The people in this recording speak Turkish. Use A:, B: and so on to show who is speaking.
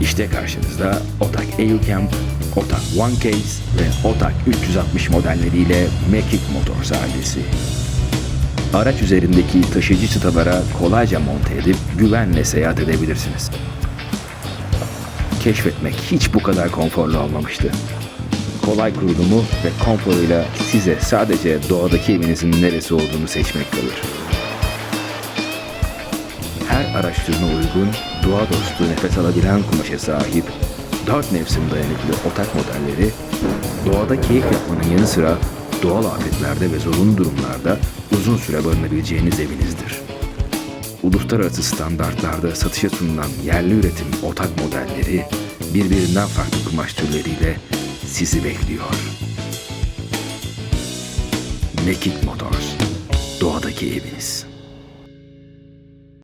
A: İşte karşınızda Otak EUCamp, Otak One Case ve Otak 360 modelleriyle Mekik Motors ailesi. Araç üzerindeki taşıyıcı çıtalara kolayca monte edip güvenle seyahat edebilirsiniz. Keşfetmek hiç bu kadar konforlu olmamıştı. Kolay kurulumu ve konforuyla size sadece doğadaki evinizin neresi olduğunu seçmek kalır. Türüne uygun, doğa dostu nefes alabilen kumaşa sahip, dört mevsim dayanıklı otak modelleri, doğada keyif yapmanın yanı sıra doğal afetlerde ve zorunlu durumlarda uzun süre barınabileceğiniz evinizdir. Uluslararası standartlarda satışa sunulan yerli üretim otak modelleri birbirinden farklı kumaş türleriyle sizi bekliyor. Mekik Motors, doğadaki eviniz.